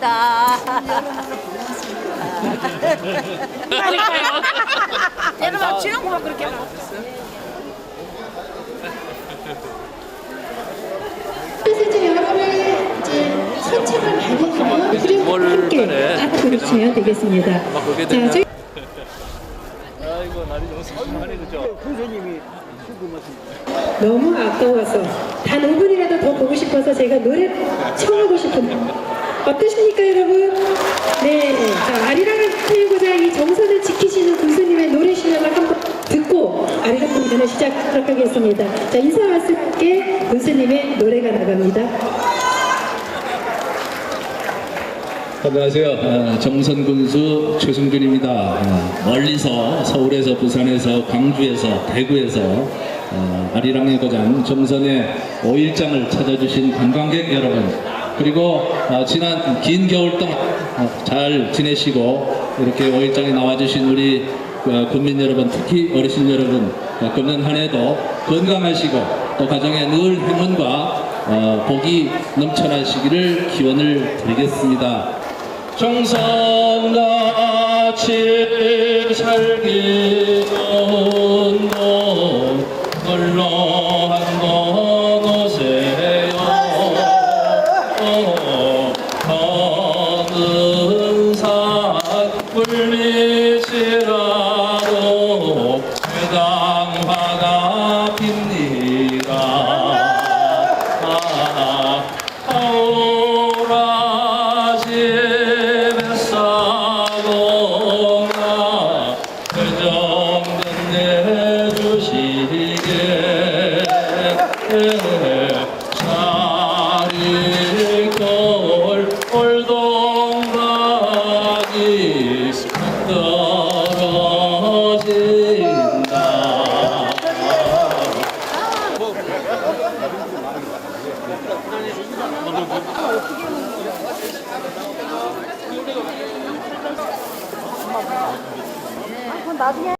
감사합니다. 그러니까요. 여러분 주영구만 그렇게 그래서 여러분의 이제 선착을 받으면 그리고 함께 앞으로 주셔야 되겠습니다. 자, 저희 아이고 날이 너무 습하네 그죠? 너무 아까워서 단 5분이라도 더 보고 싶어서 제가 노래 청하고 싶은데 어떠십니까 여러분? 네, 자 아리랑을 태우고자 이 정선을 지키시는 군수님의 노래 실력을 한번 듣고 아리랑 공연을 시작하도록 하겠습니다. 자 인사 말씀 함께 군수님의 노래가 나갑니다. 안녕하세요. 어, 정선 군수 최승준입니다. 어, 멀리서 서울에서 부산에서 광주에서 대구에서 어, 아리랑의 고장 정선의 5일장을 찾아주신 관광객 여러분 그리고 어, 지난 긴 겨울 동안 어, 잘 지내시고 이렇게 5일장에 나와주신 우리 어, 국민 여러분 특히 어르신 여러분 어, 금년 한 해도 건강하시고 또 가정에 늘 행운과 어, 복이 넘쳐나시기를 기원을 드리겠습니다. 정선같이 살기는 놈 홀로 내주시